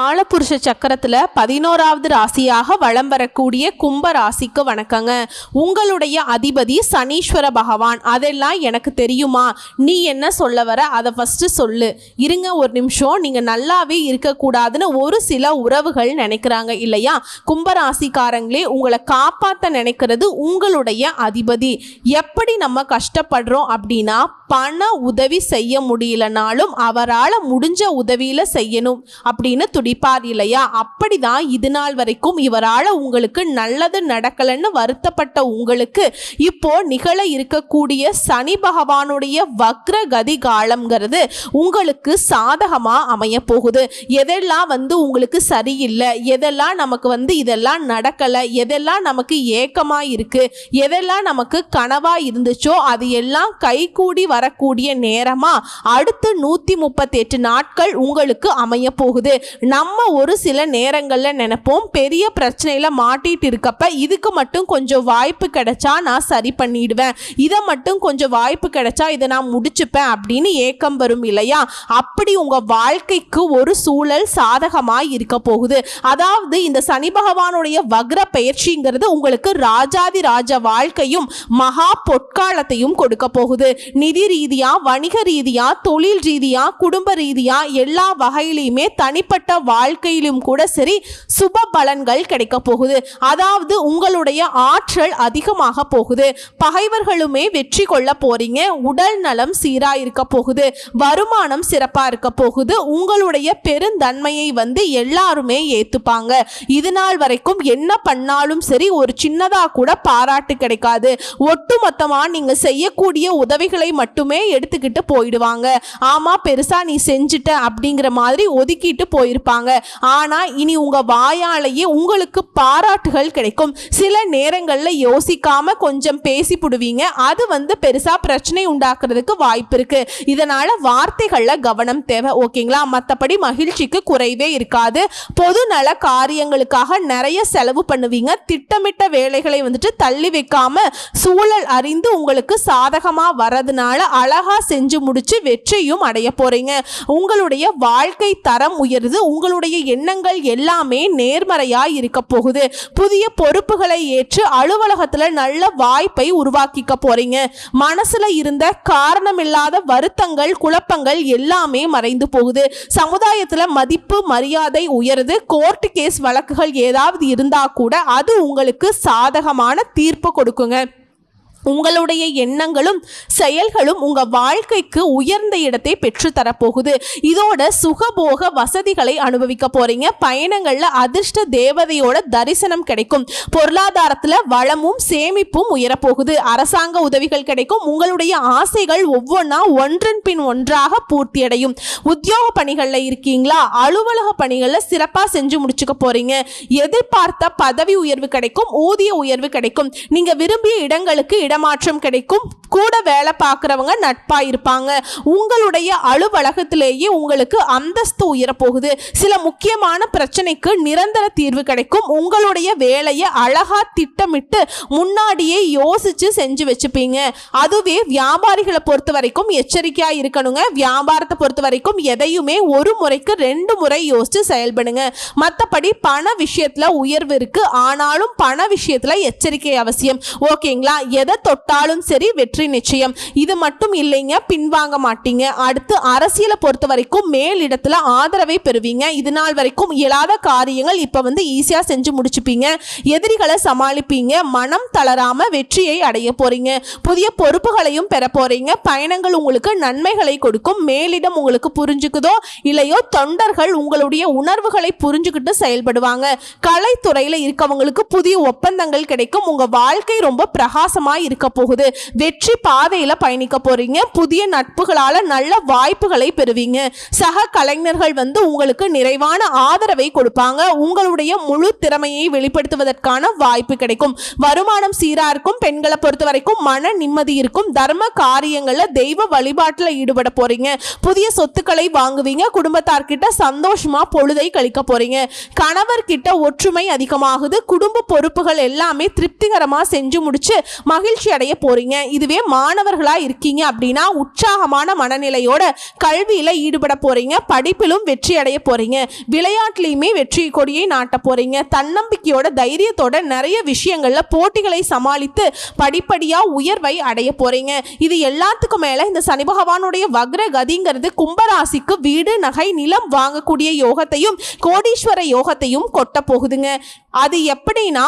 ஆலப்புருஷ சக்கரத்தில் பதினோராவது ராசியாக வலம் வரக்கூடிய கும்ப ராசிக்கு வணக்கங்க. உங்களுடைய அதிபதி சனீஸ்வர பகவான். அதெல்லாம் எனக்கு தெரியுமா? நீ என்ன சொல்ல வர? அதை ஃபஸ்ட்டு சொல்லு. இருங்க ஒரு நிமிஷம். நீங்கள் நல்லாவே இருக்கக்கூடாதுன்னு ஒரு சில உறவுகள் நினைக்கிறாங்க இல்லையா? கும்ப ராசிக்காரங்களே உங்களை காப்பாற்ற நினைக்கிறது உங்களுடைய அதிபதி. எப்படி நம்ம கஷ்டப்படுறோம் அப்படின்னா பண உதவி செய்ய முடியலனாலும் அவரால் முடிஞ்ச உதவியில் செய்யணும் அப்படின்னு துடிப்பார் இல்லையா அப்படிதான் இது நாள் வரைக்கும் இவரால் உங்களுக்கு நல்லது நடக்கலைன்னு வருத்தப்பட்ட உங்களுக்கு இப்போ நிகழ இருக்கக்கூடிய சனி பகவானுடைய வக்ர கதி காலம்ங்கிறது உங்களுக்கு சாதகமாக அமைய போகுது. எதெல்லாம் வந்து உங்களுக்கு சரியில்லை? எதெல்லாம் நமக்கு வந்து இதெல்லாம் நடக்கலை? எதெல்லாம் நமக்கு ஏக்கமாக இருக்கு? எதெல்லாம் நமக்கு கனவாக இருந்துச்சோ அது எல்லாம் கைகூடி வரக்கூடிய நேரமா அடுத்து நூற்றி முப்பத்தெட்டு நாட்கள் உங்களுக்கு அமைய போகுது. நம்ம ஒரு சில நேரங்களில் நினைப்போம் பெரிய பிரச்சனையில் மாட்டிட்டு இருக்கப்ப இதுக்கு மட்டும் கொஞ்சம் வாய்ப்பு கிடைச்சா நான் சரி பண்ணிடுவேன். இதை மட்டும் கொஞ்சம் வாய்ப்பு கிடைச்சா இதை நான் முடிச்சுப்பேன் அப்படின்னு ஏக்கம் வரும் இல்லையா? அப்படி உங்கள் வாழ்க்கைக்கு ஒரு சூழல் சாதகமாக இருக்க போகுது. அதாவது இந்த சனி பகவானுடைய வக்ர பயிற்சிங்கிறது உங்களுக்கு ராஜாதி ராஜ வாழ்க்கையும் மகா பொற்காலத்தையும் கொடுக்க போகுது. நிதி ரீதியாக வணிக ரீதியாக தொழில் ரீதியாக குடும்ப ரீதியாக எல்லா வகையிலையுமே தனிப்பட்ட வாழ்க்கையிலும் கூட சரி சுப பலன்கள் கிடைக்க போகுது. அதாவது உங்களுடைய ஆற்றல் அதிகமாக போகுது. பகைவர்களுமே வெற்றி கொள்ள போறீங்க. உடல் நலம் சீரா இருக்க போகுது. வருமானம் சிறப்பா இருக்க போகுது. உங்களுடைய பெருந்தன்மையை வந்து எல்லாருமே ஏத்துப்பாங்க. இது நாள் வரைக்கும் என்ன பண்ணாலும் சரி ஒரு சின்னதா கூட பாராட்டு கிடைக்காது. ஒட்டுமொத்தமா நீங்க செய்யக்கூடிய உதவிகளை மட்டுமே எடுத்துக்கிட்டு போயிடுவாங்க. ஆமா பெருசா நீ செஞ்சுட்ட அப்படிங்கிற மாதிரி ஒதுக்கிட்டு போயிருப்பாங்க. ஆனால் இனி உங்கள் வாயாலேயே உங்களுக்கு பாராட்டுகள் கிடைக்கும். சில நேரங்களில் யோசிக்காம கொஞ்சம் பேசி புடுவீங்க அது வந்து பெருசாக பிரச்சனை உண்டாக்குறதுக்கு வாய்ப்பு இருக்குது இதனால் வார்த்தைகளில் கவனம் தேவை. ஓகேங்களா? மற்றபடி மகிழ்ச்சிக்கு குறைவே இருக்காது. பொது நல காரியங்களுக்காக நிறைய செலவு பண்ணுவீங்க. திட்டமிட்ட வேலைகளை வந்துட்டு தள்ளி வைக்காம சூழல் அறிந்து உங்களுக்கு சாதகமாக வரதுனால அழகாக செஞ்சு முடிச்சு வெற்றியும் அடைய போறீங்க. உங்களுடைய வாழ்க்கை தரம் உயருது. உங்களுடைய எண்ணங்கள் எல்லாமே நேர்மறையா இருக்க போகுது. புதிய பொறுப்புகளை ஏற்று அலுவலகத்துல நல்ல வாய்ப்பை உருவாக்கிக்க போறீங்க. மனசுல இருந்த காரணமில்லாத வருத்தங்கள் குழப்பங்கள் எல்லாமே மறைந்து போகுது. சமுதாயத்துல மதிப்பு மரியாதை உயருது. கோர்ட்டு கேஸ் வழக்குகள் ஏதாவது இருந்தா கூட அது உங்களுக்கு சாதகமான தீர்ப்பு கொடுக்குங்க. உங்களுடைய எண்ணங்களும் செயல்களும் உங்க வாழ்க்கைக்கு உயர்ந்த இடத்தை பெற்று தரப்போகுது இதோட சுகபோக வசதிகளை அனுபவிக்க போறீங்க. பயணங்கள்ல அதிர்ஷ்ட தேவதையோட தரிசனம் கிடைக்கும். பொருளாதாரத்துல வளமும் சேமிப்பும் உயரப்போகுது. அரசாங்க உதவிகள் கிடைக்கும். உங்களுடைய ஆசைகள் ஒவ்வொன்றா ஒன்றன் பின் ஒன்றாக பூர்த்தியடையும். உத்தியோக பணிகள்ல இருக்கீங்களா? அலுவலக பணிகள்ல சிறப்பா செஞ்சு முடிச்சுக்க போறீங்க. எதிர்பார்த்த பதவி உயர்வு கிடைக்கும். ஊதிய உயர்வு கிடைக்கும். நீங்க விரும்பிய இடங்களுக்கு இடமாற்றம் கிடைக்கும். கூட வேலை பார்க்குறவங்க நட்பாக இருப்பாங்க. உங்களுடைய அலுவலகத்திலேயே உங்களுக்கு அந்தஸ்து உயரப்போகுது. சில முக்கியமான பிரச்சனைக்கு நிரந்தர தீர்வு கிடைக்கும். உங்களுடைய வேலையை அழகாக திட்டமிட்டு முன்னாடியே யோசித்து செஞ்சு வச்சுப்பீங்க. அதுவே வியாபாரிகளை பொறுத்த வரைக்கும் எச்சரிக்கையாக இருக்கணுங்க. வியாபாரத்தை பொறுத்த வரைக்கும் எதையுமே ஒரு முறைக்கு ரெண்டு முறை யோசித்து செயல்படுங்க. மற்றபடி பண விஷயத்தில் உயர்வு இருக்குது ஆனாலும் பண விஷயத்தில் எச்சரிக்கை அவசியம். ஓகேங்களா? எதை தொட்டாலும் சரி வெற்றி நிச்சயம். இது மட்டும் இல்லைங்க பின்வாங்க மாட்டீங்க. அடுத்து அரசியலை பொறுத்த வரைக்கும் மேலிடத்துல ஆதரவை பெறுவீங்க. இது நாள் வரைக்கும் இயலாத காரியங்கள் இப்ப வந்து ஈஸியா செஞ்சு முடிச்சுப்பீங்க. எதிரிகளை சமாளிப்பீங்க. மனம் தளராம வெற்றியை அடைய போறீங்க. புதிய பொறுப்புகளையும் பெற போறீங்க. பயணங்கள் உங்களுக்கு நன்மைகளை கொடுக்கும். மேலிடம் உங்களுக்கு புரிஞ்சுக்குதோ இல்லையோ தொண்டர்கள் உங்களுடைய உணர்வுகளை புரிஞ்சுக்கிட்டு செயல்படுவாங்க. கலைத்துறையில இருக்கவங்களுக்கு புதிய ஒப்பந்தங்கள் கிடைக்கும். உங்க வாழ்க்கை ரொம்ப பிரகாசமா இருக்க போகுது. வெற்றி பாதையில் பயணிக்க போறீங்க. புதிய நட்புகளால நல்ல வாய்ப்புகளை பெறுவீங்க. சக கலைஞர்கள் வந்து உங்களுக்கு நிறைவான ஆதரவை கொடுப்பாங்க. உங்களுடைய முழு திறமையை வெளிப்படுத்துவதற்கான வாய்ப்பு கிடைக்கும். வருமானம் சீராக இருக்கும். பெண்களை பொறுத்த வரைக்கும் மன நிம்மதி இருக்கும். தர்ம காரியங்களில் தெய்வ வழிபாட்டில் ஈடுபட போறீங்க. புதிய சொத்துக்களை வாங்குவீங்க. குடும்பத்தார்கிட்ட சந்தோஷமா பொழுதை கழிக்க போறீங்க. கணவர்கிட்ட ஒற்றுமை அதிகமாகுது. குடும்ப பொறுப்புகள் எல்லாமே திருப்திகரமா செஞ்சு முடிச்சு மகிழ்ச்சி மகிழ்ச்சி அடைய போறீங்க. இதுவே மாணவர்களா இருக்கீங்க அப்படின்னா உற்சாகமான மனநிலையோட கல்வியில ஈடுபட போறீங்க. படிப்பிலும் வெற்றி அடைய போறீங்க. விளையாட்டுலையுமே வெற்றி கொடியை நாட்ட போறீங்க. தன்னம்பிக்கையோட தைரியத்தோட நிறைய விஷயங்கள்ல போட்டிகளை சமாளித்து படிப்படியா உயர்வை அடைய போறீங்க. இது எல்லாத்துக்கும் மேல இந்த சனி பகவானுடைய வக்ர கதிங்கிறது கும்பராசிக்கு வீடு நகை நிலம் வாங்கக்கூடிய யோகத்தையும் கோடீஸ்வர யோகத்தையும் கொட்ட போகுதுங்க. அது எப்படின்னா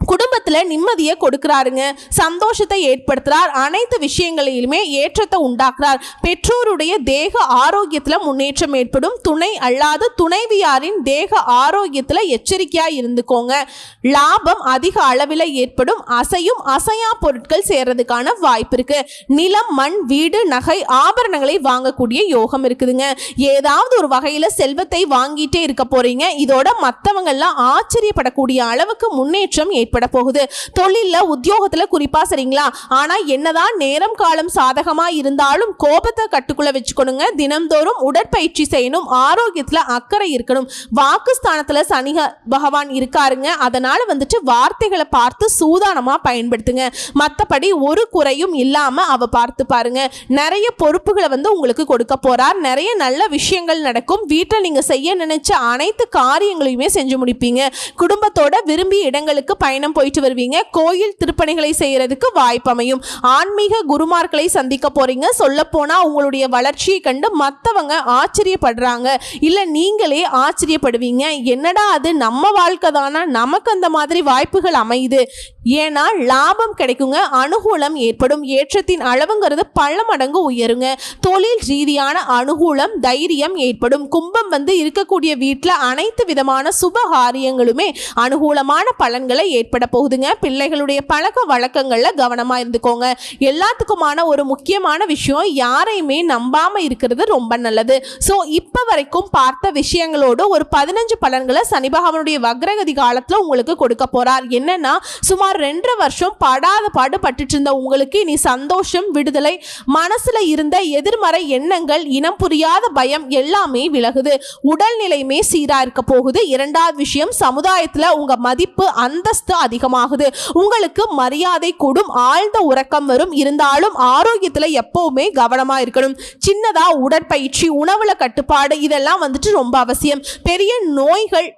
குடும்பத்தில் நிம்மதியை கொடுக்குறாருங்க. சந்தோஷத்தை ஏற்படுத்துகிறார் அனைத்து விஷயங்களிலுமே ஏற்றத்தை உண்டாக்குறார். பெற்றோருடைய தேக ஆரோக்கியத்தில் முன்னேற்றம் ஏற்படும். துணை அல்லாத துணைவியாரின் தேக ஆரோக்கியத்தில் எச்சரிக்கையாக இருந்துக்கோங்க. லாபம் அதிக அளவில் ஏற்படும். அசையும் அசையா பொருட்கள் சேர்றதுக்கான வாய்ப்பு இருக்கு. நிலம் மண் வீடு நகை ஆபரணங்களை வாங்கக்கூடிய யோகம் இருக்குதுங்க. ஏதாவது ஒரு வகையில் செல்வத்தை வாங்கிட்டே இருக்க போறீங்க. இதோட மற்றவங்கள்லாம் ஆச்சரியப்படக்கூடிய அளவுக்கு முன்னேற்றம் ஏற்பட போகுது தொழில உத்தியோகத்துல குறிப்பா சரிங்களா? ஆனா என்னதான் நேரம் காலம் சாதகமா இருந்தாலும் கோபத்தை கட்டுக்குள்ள வச்சுக்கணுங்க. தினம்தோறும் உடற்பயிற்சி செய்யணும். ஆரோக்கியத்துல அக்கறை இருக்கணும். வாக்குஸ்தானத்துல சனி பகவான் இருக்காருங்க. அதனால வந்துட்டு வார்த்தைகளை பார்த்து சூதானமா பயன்படுத்துங்க. மற்றபடி ஒரு குறையும் இல்லாம அவ பார்த்து பாருங்க. நிறைய பொறுப்புகளை வந்து உங்களுக்கு கொடுக்க போறார். நிறைய நல்ல விஷயங்கள் நடக்கும். வீட்டில் நீங்க செய்ய நினைச்ச அனைத்து காரியங்களையுமே செஞ்சு முடிப்பீங்க. குடும்பத்தோட விரும்பிய இடங்களுக்கு பயணம் போயிட்டு வருவீங்க. கோயில் திருப்பணிகளை செய்யறதுக்கு வாய்ப்பு அமையும் ஆன்மீக குருமார்களை சந்திக்க போறீங்க. சொல்ல போனா உங்களுடைய வளர்ச்சியை கண்டு மற்றவங்க ஆச்சரியப்படுறாங்க. இல்ல நீங்களே ஆச்சரியப்படுவீங்க. என்னடா அது நம்ம வாழ்க்கை தானா? நமக்கு அந்த மாதிரி வாய்ப்புகள் அமையுது. ஏன்னா லாபம் கிடைக்குங்க. அனுகூலம் ஏற்படும். ஏற்றத்தின் அளவுங்கிறது பல மடங்கு உயருங்க. தொழில் ரீதியான அனுகூலம் தைரியம் ஏற்படும். கும்பம் வந்து இருக்கக்கூடிய வீட்டில் அனைத்து விதமான சுப காரியங்களுமே அனுகூலமான பலன்களை ஏற்பட போகுதுங்க பிள்ளைகளுடைய பழக்க வழக்கங்களில் கவனமாக இருந்துக்கோங்க. எல்லாத்துக்குமான ஒரு முக்கியமான விஷயம் யாரையுமே நம்பாமல் இருக்கிறது ரொம்ப நல்லது. ஸோ இப்போ வரைக்கும் பார்த்த விஷயங்களோடு ஒரு பதினஞ்சு பலன்களை சனி பகவானுடைய வக்ரகதி காலத்தில் உங்களுக்கு கொடுக்க போறார். என்னன்னா சுமார் ரெண்டரை வருஷம் படாத பாடு பட்டுட்டு இருந்த உங்களுக்கு இனி சந்தோஷம் விடுதலை மனசுல இருந்த எதிர்மறை எண்ணங்கள் இனம் புரியாத பயம் எல்லாமே விலகுது. உடல்நிலையுமே சீராக இருக்க போகுது. இரண்டாவது விஷயம் சமுதாயத்தில் உங்கள் மதிப்பு அந்தஸ்து அதிகமாகுது. உங்களுக்கு மரியாதை கூடும் ஆழ்ந்த உறக்கம் வரும். இருந்தாலும் ஆரோக்கியத்துல எப்பவுமே கவனமா இருக்கணும். சின்னதா உடற்பயிற்சி உணவுல கட்டுப்பாடு இதெல்லாம் வந்துட்டு ரொம்ப அவசியம். பெரிய நோய்கள்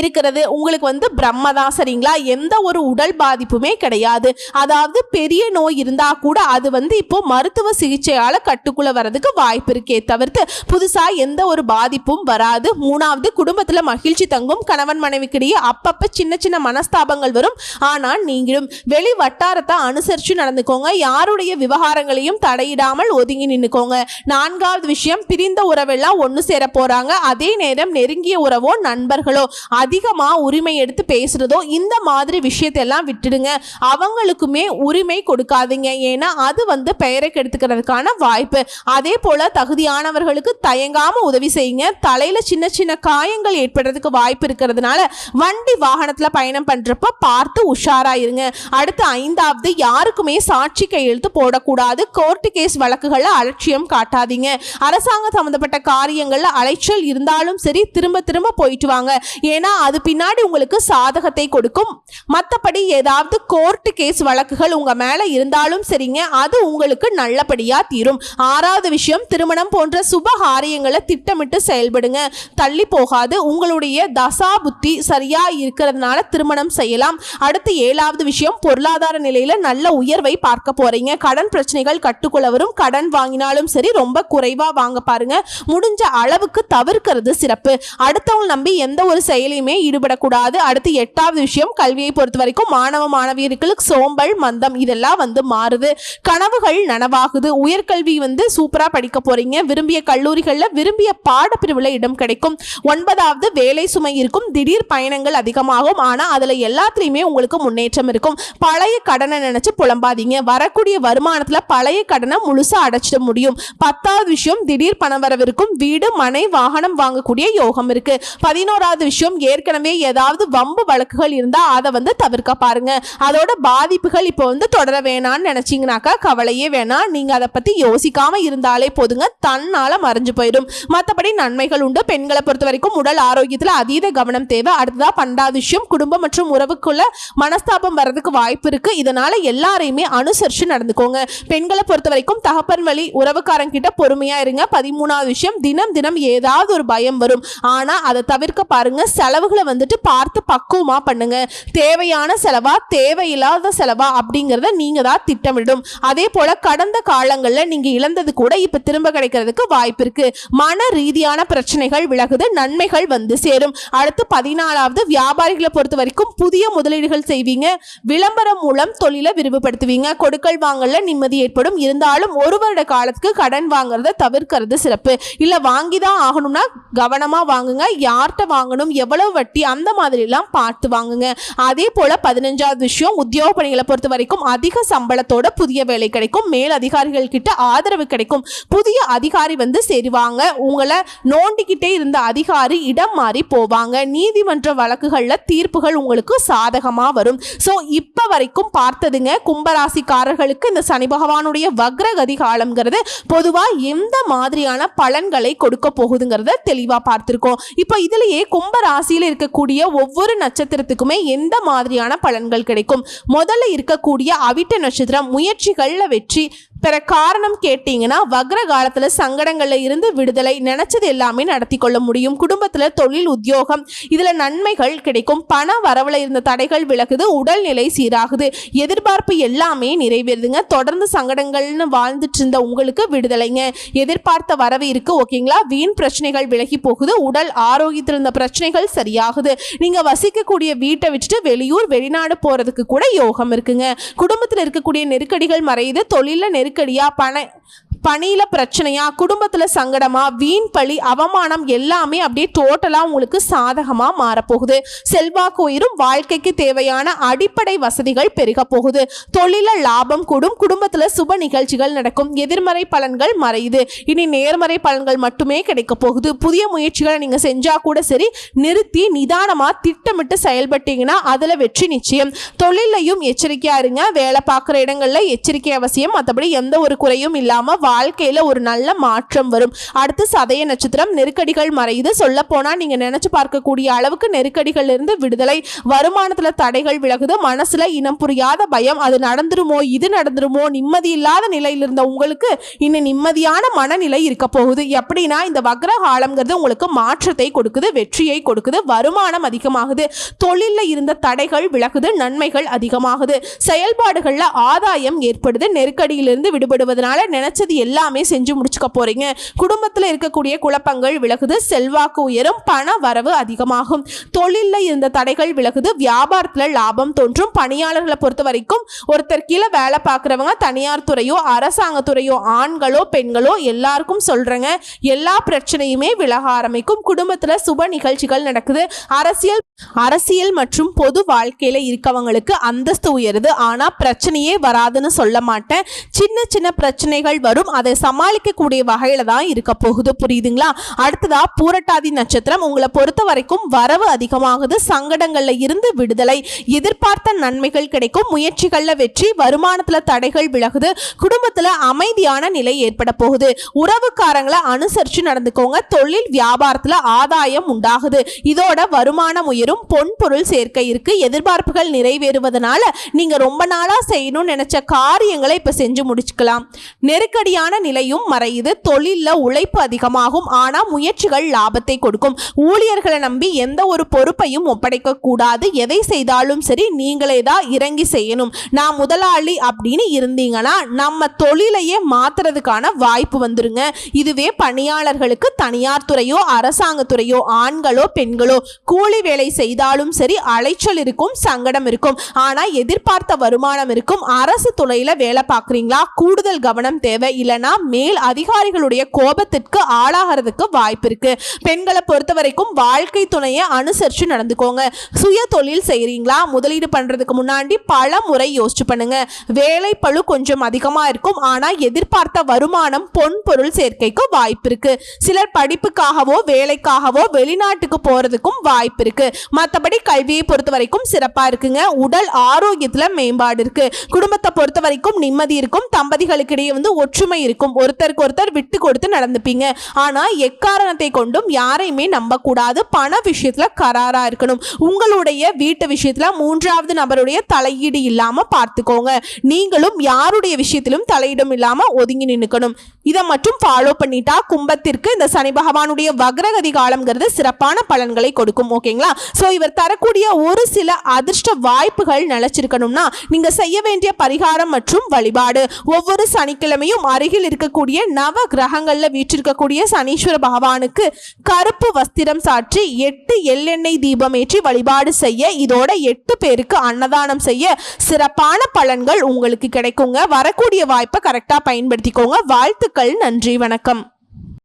இருக்கிறது. உங்களுக்கு வந்து பிரம்ம தான் சரிங்களா? எந்த ஒரு உடல் பாதிப்புமே கிடையாது. அதாவது பெரிய நோய் இருந்தா கூட அது வந்து இப்போ மருத்துவ சிகிச்சையால கட்டுக்குள்ள வரதுக்கு வாய்ப்பு இருக்கே தவிர்த்து புதுசா எந்த ஒரு பாதிப்பும் வராது. மூணாவது குடும்பத்துல மகிழ்ச்சி தங்கும். கணவன் மனைவிக்கிடையே அப்பப்ப சின்ன சின்ன மனஸ்தாபங்கள் வரும். ஆனால் நீங்களும் வெளி வட்டாரத்தை அனுசரிச்சு நடந்துக்கோங்க. யாருடைய விவகாரங்களையும் தடையிடாமல் ஒதுங்கி நின்னுக்கோங்க. நான்காவது விஷயம் பிரிந்த உறவெல்லாம் ஒன்று சேர போறாங்க. அதே நேரம் நெருங்கிய உறவோ நண்பர்களோ அதிகமாக உரிமை எடுத்து பேசுகிறதோ இந்த மாதிரி விஷயத்தெல்லாம் விட்டுடுங்க. அவங்களுக்குமே உரிமை கொடுக்காதீங்க. ஏன்னா அது வந்து பெயரை கெடுத்துக்கிறதுக்கான வாய்ப்பு. அதே போல் தகுதியானவர்களுக்கு தயங்காமல் உதவி செய்யுங்க. தலையில் சின்ன சின்ன காயங்கள் ஏற்படுறதுக்கு வாய்ப்பு இருக்கிறதுனால வண்டி வாகனத்தில் பயணம் பண்ணுறப்ப பார்த்து உஷாராயிருங்க அடுத்து ஐந்தாவது யாருக்குமே சாட்சி கையெழுத்து போடக்கூடாது. கோர்ட்டு கேஸ் வழக்குகளை அலட்சியம் காட்டாதீங்க. அரசாங்கம் சம்மந்தப்பட்ட காரியங்களில் அலைச்சல் இருந்தாலும் சரி திரும்ப திரும்ப போயிட்டு வாங்க. ஏன்னா அது பின்னாடி உங்களுக்கு சாதகத்தை கொடுக்கும். மற்றபடி ஏதாவது கோர்ட்டு கேஸ் வழக்குகள் உங்க மேல இருந்தாலும் சரிங்க அது உங்களுக்கு நல்லபடியா தீரும். ஆறாவது விஷயம் திருமணம் போன்ற சுப காரியங்களை திட்டமிட்டு செயல்படுங்க. தள்ளி போகாது உங்களுடைய தசா புத்தி சரியா இருக்கிறதுனால திருமணம் செய்யலாம். அடுத்து ஏழாவது விஷயம் பொருளாதார நிலையில நல்ல உயர்வை பார்க்க போறீங்க. கடன் பிரச்சனைகள் கட்டுக்குள்ள வரும் கடன் வாங்கினாலும் சரி ரொம்ப குறைவா வாங்க பாருங்க. முடிஞ்ச அளவுக்கு தவிர்க்கிறது சிறப்பு. அடுத்தவங்க நம்பி எந்த ஒரு செயலையும் ஈடுபடக்கூடாது. அடுத்து எட்டாவது விஷயம் கல்வியை பொறுத்த வரைக்கும் மாணவ மாணவியர்களுக்கு சோம்பல் மந்தம் இதெல்லாம் வந்து மாறுது. கனவுகள் நனவாகுது. உயர்கல்வி வந்து சூப்பரா படிக்க போறீங்க. விரும்பிய கல்லூரிகளில் விரும்பிய பாடப்பிரிவில் இடம் கிடைக்கும். ஒன்பதாவது வேலை சுமை இருக்கும். திடீர் பயணங்கள் அதிகமாகும். ஆனா அதுல எல்லாத்துலேயுமே உங்களுக்கு முன்னேற்றம் இருக்கும். பழைய கடனை நினைச்சு புலம்பாதீங்க. வரக்கூடிய வருமானத்துல பழைய கடனை முழுசா அடைச்சிட முடியும். பத்தாவது விஷயம் திடீர் பணம் வரவிருக்கும். வீடு மனை வாகனம் வாங்கக்கூடிய யோகம் இருக்கு. பதினோராவது விஷயம் ஏற்கனவே ஏதாவது வம்பு வழக்குகள் இருந்தால் அதை வந்து தவிர்க்க பாருங்க. அதோட பாதிப்புகள் இப்போ வந்து தொடர வேணாம்னு நினச்சிங்கனாக்கா கவலையே வேணாம். நீங்கள் அதை பற்றி யோசிக்காம இருந்தாலே போதுங்க. தன்னால் மறைஞ்சு போயிடும். மற்றபடி நன்மைகள் உண்டு. பெண்களை பொறுத்த வரைக்கும் உடல் ஆரோக்கியத்தில் அதீத கவனம் தேவை. அடுத்ததாக பன்னெண்டாவது விஷயம் குடும்பம் மற்றும் உறவுக்குள்ள மனஸ்தாபம் வர்றதுக்கு வாய்ப்பு இருக்கு. இதனால எல்லாரையுமே அனுசரிச்சு நடந்துக்கோங்க. பெண்களை பொறுத்த வரைக்கும் தகப்பன் வழி உறவுக்காரங்க கிட்ட பொறுமையா இருங்க. பதிமூணாவது விஷயம் தினம் தினம் ஏதாவது ஒரு பயம் வரும். ஆனா அதை தவிர்க்க பாருங்க. செலவுகளை வந்துட்டு பார்த்து பக்குவமாக பண்ணுங்க. தேவையான செலவா தேவையில்லாத செலவா அப்படிங்கிறத நீங்க தான் திட்டமிடும் அதே போல கடந்த காலங்களில் நீங்க இழந்தது கூட இப்ப திரும்ப கிடைக்கிறதுக்கு வாய்ப்பு இருக்கு. மன ரீதியான பிரச்சனைகள் விலகுது நன்மைகள் வந்து சேரும். அடுத்து பதினாலாவது வியாபாரிகளை பொறுத்த வரைக்கும் புதிய முதலீடுகள் செய்வீங்க. விளம்பரம் மூலம் தொழிலை விரிவுபடுத்துவீங்க. கொடுக்கல் வாங்கல நிம்மதி ஏற்படும். இருந்தாலும் ஒரு வருட காலத்துக்கு கடன் வாங்குறத தவிர்க்கிறது சிறப்பு. இல்ல வாங்கி தான் ஆகணும்னா கவனமா வாங்குங்க. யார்கிட்ட வாங்கணும்? வட்டி அந்த மாதிரி எல்லாம் பார்த்து வாங்குங்க. அதே போல பதினஞ்சாவது விஷயம் உத்தியோக பணிகளை பொறுத்த வரைக்கும் அதிக சம்பளத்தோட புதிய வேலை கிடைக்கும். மேல் அதிகாரிகள் கிட்ட ஆதரவு கிடைக்கும். புதிய அதிகாரி வந்து சேருவாங்க. உங்களை நோண்டிக்கிட்டே இருந்த அதிகாரி இடம் மாறி போவாங்க. நீதிமன்ற வழக்குகள்ல தீர்ப்புகள் உங்களுக்கு சாதகமா வரும். ஸோ இப்போ வரைக்கும் பார்த்ததுங்க கும்பராசிக்காரர்களுக்கு இந்த சனி பகவானுடைய வக்ரகதி காலம்ங்கிறது பொதுவாக எந்த மாதிரியான பலன்களை கொடுக்க போகுதுங்கிறத தெளிவாக பார்த்துருக்கோம். இப்போ இதுலேயே கும்பராசி ராசியில் இருக்கக்கூடிய ஒவ்வொரு நட்சத்திரத்துக்குமே எந்த மாதிரியான பலன்கள் கிடைக்கும்? முதல்ல இருக்கக்கூடிய அவிட்ட நட்சத்திரம் முயற்சிகளில் வெற்றி பிற காரணம் கேட்டீங்கன்னா வக்ர காலத்துல சங்கடங்கள்ல இருந்து விடுதலை நினைச்சது எல்லாமே நடத்தி கொள்ள முடியும். குடும்பத்துல தொழில் உத்தியோகம் இதுல நன்மைகள் கிடைக்கும். பண வரவுல இருந்த தடைகள் விலகுது உடல்நிலை சீராகுது. எதிர்பார்ப்பு எல்லாமே நிறைவேறுதுங்க. தொடர்ந்து சங்கடங்கள்னு வாழ்ந்துட்டு இருந்த உங்களுக்கு விடுதலைங்க. எதிர்பார்த்த வரவு இருக்கு ஓகேங்களா? வீண் பிரச்சனைகள் விலகி போகுது உடல் ஆரோக்கியத்தில் இருந்த பிரச்சனைகள் சரியாகுது. நீங்க வசிக்கக்கூடிய வீட்டை விட்டுட்டு வெளியூர் வெளிநாடு போறதுக்கு கூட யோகம் இருக்குங்க. குடும்பத்தில் இருக்கக்கூடிய நெருக்கடிகள் மறையுது தொழில நெருக்கடியா பண பணியில் பிரச்சனையா குடும்பத்தில் சங்கடமா வீண் பழி அவமானம் எல்லாமே அப்படியே டோட்டலாக உங்களுக்கு சாதகமாக மாறப்போகுது. செல்வாக்கு உயிரும் வாழ்க்கைக்கு தேவையான அடிப்படை வசதிகள் பெருக போகுது. தொழில லாபம் கூடும் குடும்பத்தில் சுப நிகழ்ச்சிகள் நடக்கும் எதிர்மறை பலன்கள் மறையுது. இனி நேர்மறை பலன்கள் மட்டுமே கிடைக்க போகுது. புதிய முயற்சிகளை நீங்கள் செஞ்சா கூட சரி நிறுத்தி நிதானமாக திட்டமிட்டு செயல்பட்டீங்கன்னா அதில் வெற்றி நிச்சயம். தொழிலையும் எச்சரிக்கையா இருங்க. வேலை பார்க்குற இடங்களில் எச்சரிக்கை அவசியம். மற்றபடி எந்த ஒரு குறையும் இல்லாம வாழ்க்கையில ஒரு நல்ல மாற்றம் வரும். அடுத்து சதய நட்சத்திரம் நெருக்கடிகள் மறையுது. சொல்ல போனா நீங்க நினைச்சு பார்க்கக்கூடிய அளவுக்கு நெருக்கடிகள் இருந்து விடுதலை வருமானத்துல தடைகள் விலகுது. மனசுல இனம் புரியாத பயம் அது நடந்துருமோ இது நடந்துருமோ நிம்மதி இல்லாத நிலையில் இருந்த உங்களுக்கு இன்னும் நிம்மதியான மனநிலை இருக்க போகுது. எப்படின்னா இந்த வக்ர காலம்ங்கிறது உங்களுக்கு மாற்றத்தை கொடுக்குது வெற்றியை கொடுக்குது வருமானம் அதிகமாகுது தொழிலில் இருந்த தடைகள் விலகுது நன்மைகள் அதிகமாகுது. செயல்பாடுகள்ல ஆதாயம் ஏற்படுது நெருக்கடியிலிருந்து விடுபடுவதனால நினைச்சது எல்லாமே செஞ்சு முடிச்சுக்க போறீங்க. குடும்பத்துல இருக்கக்கூடிய குழப்பங்கள் விலகுது. செல்வாக்கு உயரும். பண வரவு அதிகமாகும். தொழில்ல இருந்த தடைகள் விலகுது. வியாபாரத்துல லாபம் தோன்றும். பணியாளர்களை பொறுத்த வரைக்கும் ஒருத்தர் கீழே வேலை பார்க்குறவங்க தனியார் துறையோ அரசாங்க துறையோ ஆண்களோ பெண்களோ எல்லாருக்கும் சொல்கிறேங்க எல்லா பிரச்சனையுமே விலக ஆரம்பிக்கும். குடும்பத்துல சுப நிகழ்ச்சிகள் நடக்குது. அரசியல் அரசியல் மற்றும் பொது வாழ்க்கையில இருக்கவங்களுக்கு அந்தஸ்து உயருது. ஆனா பிரச்சனையே வராதுன்னு சொல்ல மாட்டேன். சின்ன சின்ன பிரச்சனைகள் வரும். அதை சமாளிக்கக்கூடிய வகையில தான் இருக்க போகுது. புரியுதுங்களா? அடுத்ததா பூரட்டாதி நட்சத்திரம் உங்களை பொறுத்த வரைக்கும் வரவு அதிகமாகுது. சங்கடங்கள்ல இருந்து விடுதலை எதிர்பார்த்த நன்மைகள் கிடைக்கும். முயற்சிகள்ல வெற்றி வருமானத்துல தடைகள் விலகுது. குடும்பத்துல அமைதியான நிலை ஏற்பட போகுது. உறவுக்காரங்களை அனுசரிச்சு நடந்துக்கோங்க. தொழில் வியாபாரத்துல ஆதாயம் உண்டாகுது. இதோட வருமானம் உயரும். பொன் பொருள் சேர்க்கை இருக்கு. எதிர்பார்ப்புகள் நிறைவேறுவதனால நீங்க ரொம்ப நாளா செய்யணும்னு நினைச்ச காரியங்களை இப்ப செஞ்சு முடிச்சுக்கலாம். நெருக்கடியான நிலையும் மறையுது. தொழிலில் உழைப்பு அதிகமாகும். ஆனால் முயற்சிகள் லாபத்தை கொடுக்கும். ஊழியர்களை நம்பி எந்த ஒரு பொறுப்பையும் ஒப்படைக்க கூடாது. எதை செய்தாலும் சரி நீங்களே தான் இறங்கி செய்யணும். நான் முதலாளி அப்படின்னு இருந்தீங்கன்னா நம்ம தொழிலையே மாத்துறதுக்கான வாய்ப்பு வந்துருங்க. இதுவே பணியாளர்களுக்கு தனியார் துறையோ அரசாங்கத்துறையோ ஆண்களோ பெண்களோ கூலி வேலை செய்தாலும் சரி அலைச்சல் இருக்கும் சங்கடம் இருக்கும். ஆனால் எதிர்பார்த்த வருமானம் இருக்கும். அரசு துறையில் வேலை பார்க்குறீங்களா? கூடுதல் கவனம் தேவை. இல்லைன்னா மேல் அதிகாரிகளுடைய கோபத்திற்கு ஆளாகிறதுக்கு வாய்ப்பு இருக்கு. பெண்களை பொறுத்த வரைக்கும் வாழ்க்கை துணையை அனுசரித்து நடந்துக்கோங்க. சுய தொழில் செய்கிறீங்களா முதலீடு பண்ணுறதுக்கு முன்னாடி பல முறை யோசிச்சு பண்ணுங்க. வேலை பளு கொஞ்சம் அதிகமாக இருக்கும். ஆனால் எதிர்பார்த்த வருமானம் பொன் பொருள் சேர்க்கைக்கு வாய்ப்பு இருக்கு. சிலர் படிப்புக்காகவோ வேலைக்காகவோ வெளிநாட்டுக்கு போகிறதுக்கும் வாய்ப்பு இருக்கு. மற்றபடி கல்வியை பொறுத்த வரைக்கும் சிறப்பாக இருக்குங்க. உடல் ஆரோக்கியத்தில் மேம்பாடு இருக்கு. குடும்பத்தை பொறுத்த வரைக்கும் நிம்மதி இருக்கும். தம்பதிகளுக்கு இடையே வந்து ஒற்றுமை இருக்கும். ஒருத்தருக்கு ஒருத்தர் விட்டு கொடுத்து நடந்துப்பீங்க. ஆனால் எக்காரணத்தை கொண்டும் யாரையுமே நம்பக்கூடாது. பண விஷயத்தில் கராராக இருக்கணும். உங்களுடைய வீட்டு விஷயத்தில் மூன்றாவது நபருடைய தலையீடு இல்லாமல் பார்த்துக்கோங்க. நீங்களும் யாருடைய விஷயத்திலும் தலையிடும் இல்லாமல் ஒதுங்கி நின்றுக்கணும் இதை மட்டும் ஃபாலோ பண்ணிட்டா கும்பத்திற்கு இந்த சனி பகவானுடைய வக்ரகதி காலம்ங்கிறது சிறப்பான பலன்களை கொடுக்கும். ஓகேங்களா? ஸோ இவர் தரக்கூடிய ஒரு சில அதிர்ஷ்ட வாய்ப்புகள் நிலச்சிருக்கணும்னா நீங்கள் செய்ய வேண்டிய பரிகாரம் மற்றும் வழிபாடு. ஒவ்வொரு சனிக்கிழமையும் அருகில் இருக்கக்கூடிய நவ கிரகங்களில் வீற்றிருக்கக்கூடிய சனீஸ்வர பகவானுக்கு கருப்பு வஸ்திரம் சாற்றி எட்டு எள்ளெண்ணெய் தீபம் ஏற்றி வழிபாடு செய்ய இதோட எட்டு பேருக்கு அன்னதானம் செய்ய சிறப்பான பலன்கள் உங்களுக்கு கிடைக்குங்க. வரக்கூடிய வாய்ப்பை கரெக்டாக பயன்படுத்திக்கோங்க. வாழ்த்துக்கள் நன்றி வணக்கம்.